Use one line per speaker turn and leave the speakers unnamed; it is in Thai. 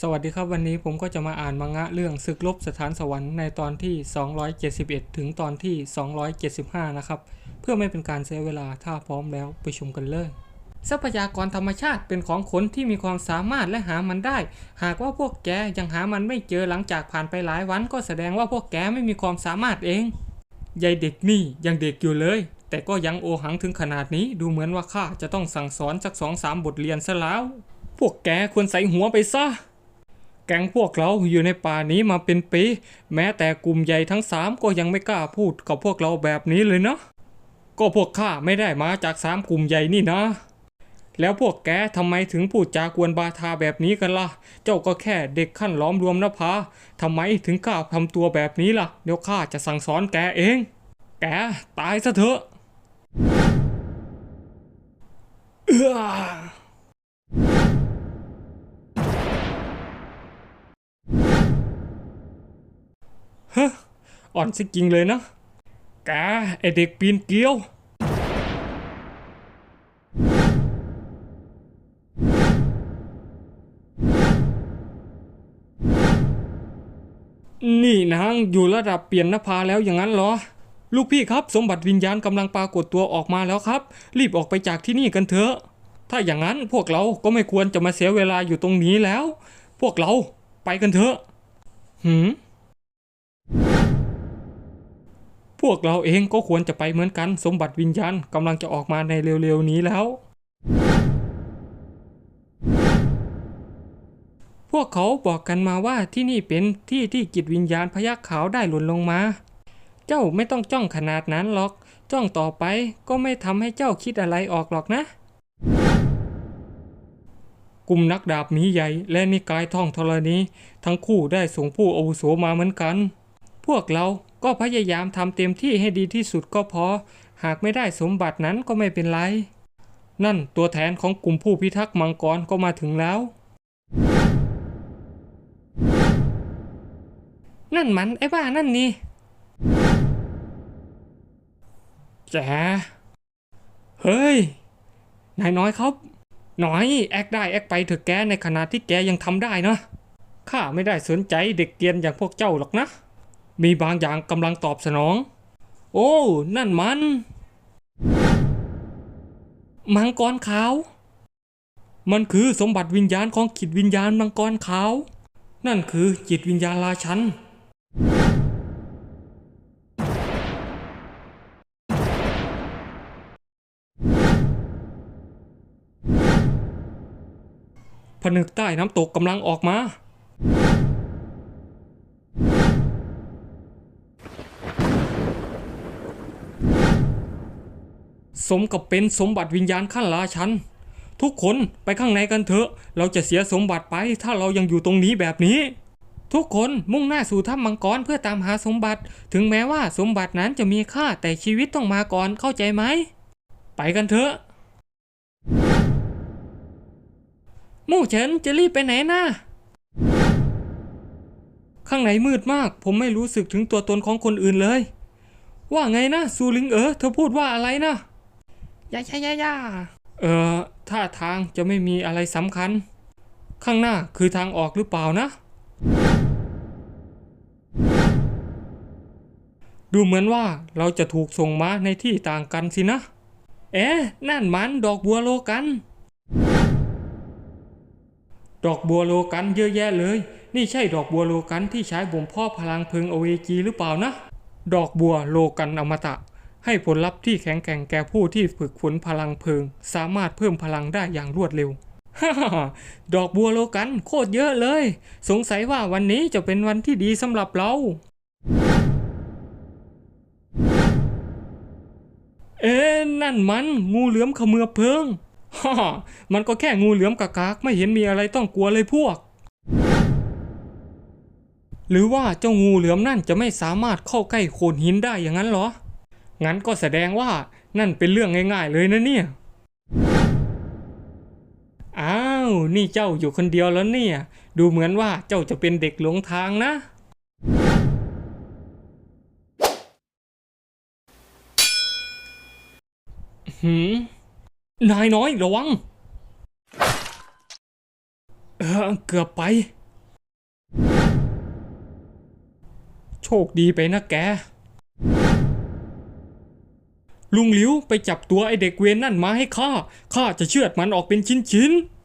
สวัสดีครับวันนี้ผมก็จะมาอ่านมังงะเรื่องศึกลบสถานสวรรค์ในตอนที่ 271 ถึงตอนที่ 275 นะครับ เพื่อไม่เป็นการเสียเวลาถ้าพร้อมแล้วไปชมกันเลย ทรัพยากรธรรมชาติเป็นของคนที่มีความสามารถและหามันได้ หากว่าพวกแกยังหามันไม่เจอหลังจากผ่านไปหลายวัน ก็แสดงว่าพวกแกไม่มีความสามารถเองยายเด็กนี่ยังเด็กอยู่เลย แต่ก็ยังโอหังถึงขนาดนี้ดูเหมือนว่าข้าจะต้องสั่งสอนสักสองสามบทเรียนซะแล้ว พวกแกควรใส่หัวไปซะ ก๊งพวกเราอยู่ในป่านี้มาเป็นปี แม้แต่กลุ่มใหญ่ทั้งสามก็ยังไม่กล้าพูดกับพวกเราแบบนี้เลยเนาะก็พวกข้าไม่ได้มาจากสามกลุ่มใหญ่นี่นะ แล้วพวกแกทำไมถึงพูดจากวนบาทาแบบนี้กันล่ะ เจ้าก็แค่เด็กขั้นล้อมรวมนภาทำไมถึงกล้าทำตัวแบบนี้ล่ะ เดี๋ยวข้าจะสั่งสอนแกเอง แกตายซะเถอะ ฮะอ่อนสิจริงเลยนะแกไอเด็กปีนเกลียวนี่นางอยู่ระดับเปลี่ยนนภาแล้วอย่างนั้นเหรอ ลูกพี่ครับสมบัติวิญญาณกำลังปรากฏตัวออกมาแล้วครับ รีบออกไปจากที่นี่กันเถอะ ถ้าอย่างนั้นพวกเราก็ไม่ควรจะมาเสียเวลาอยู่ตรงนี้แล้ว พวกเราไปกันเถอะหืม พวกเราเองก็ควรจะไปเหมือนกัน สมบัติวิญญาณกำลังจะออกมาในเร็วๆนี้แล้ว พวกเขาบอกกันมาว่าที่นี่เป็นที่ที่จิตวิญญาณพยักขาวได้หล่นลงมา เจ้าไม่ต้องจ้องขนาดนั้นหรอก จ้องต่อไปก็ไม่ทำให้เจ้าคิดอะไรออกหรอกนะ กลุ่มนักดาบหมีใหญ่และนิกายท่องธรณีทั้งคู่ได้ส่งผู้อาวุโสมาเหมือนกัน พวกเราก็พยายามทำเต็มที่ให้ดีที่สุดก็พอ หากไม่ได้สมบัตินั้นก็ไม่เป็นไร นั่นตัวแทนของกลุ่มผู้พิทักษ์มังกรก็มาถึงแล้ว นั่นมันไอ้บ้านั่นนี่แจ๋เฮ้ย นายน้อยครับน่อยแอคได้แอคไปเถอะแกในขณะที่แกยังทำได้นะข้าไม่ได้สนใจเด็กเกียนอย่างพวกเจ้าหรอกนะ มีบางอย่างกำลังตอบสนอง โอ้ นั่นมัน มังกรขาว มันคือสมบัติวิญญาณของจิตวิญญาณมังกรขาว นั่นคือจิตวิญญาณราชันผนึกใต้น้ำตกกำลังออกมา สมกับเป็นสมบัติวิญญาณขั้นราชันทุกคนไปข้างในกันเถอะ เราจะเสียสมบัติไปถ้าเรายังอยู่ตรงนี้แบบนี้ ทุกคนมุ่งหน้าสู่ถ้ำมังกรเพื่อตามหาสมบัติ ถึงแม้ว่าสมบัตินั้นจะมีค่าแต่ชีวิตต้องมาก่อนเข้าใจไหม ไปกันเถอะมู่เฉินจะรีบไปไหนนะข้างในมืดมาก ผมไม่รู้สึกถึงตัวตนของคนอื่นเลย ว่าไงนะซูลิงเออเธอพูดว่าอะไรนะ ยายายายาเออท่าทางจะไม่มีอะไรสำคัญ ข้างหน้าคือทางออกหรือเปล่านะ ดูเหมือนว่าเราจะถูกส่งมาในที่ต่างกันสินะ เอ๊ะ นั่นมันดอกบัวโลกัน ดอกบัวโลกันเยอะแยะเลย นี่ใช่ดอกบัวโลกันที่ใช้บ่มพาะพลังเพลิงอเวจีหรือเปล่านะ ดอกบัวโลกันอมตะ ให้ผลลัพธ์ที่แข็งแกร่งแก่ผู้ที่ฝึกฝนพลังเพลิง สามารถเพิ่มพลังได้อย่างรวดเร็วฮ่าดอกบัวโลกันโคตรเยอะเลย สงสัยว่าวันนี้จะเป็นวันที่ดีสำหรับเรา เอ๊ะนั่นมันงูเหลือมขมือเพิงฮ่ามันก็แค่งูเหลือมกากากไม่เห็นมีอะไรต้องกลัวเลยพวก หรือว่าเจ้างูเหลือมนั่นจะไม่สามารถเข้าใกล้โขดหินได้อย่างนั้นเหรอ งั้นก็แสดงว่านั่นเป็นเรื่องง่าย ๆ เลยนะเนี่ย อ้าว นี่เจ้าอยู่คนเดียวแล้วเนี่ย ดูเหมือนว่าเจ้าจะเป็นเด็กหลงทางนะ หืม นายน้อยระวัง เออเกือบไป โชคดีไปนะแก ลุงหลิวไปจับตัวไอเด็กเวรนั่นมาให้ข้า ข้าจะเชือดมันออกเป็นชิ้นๆ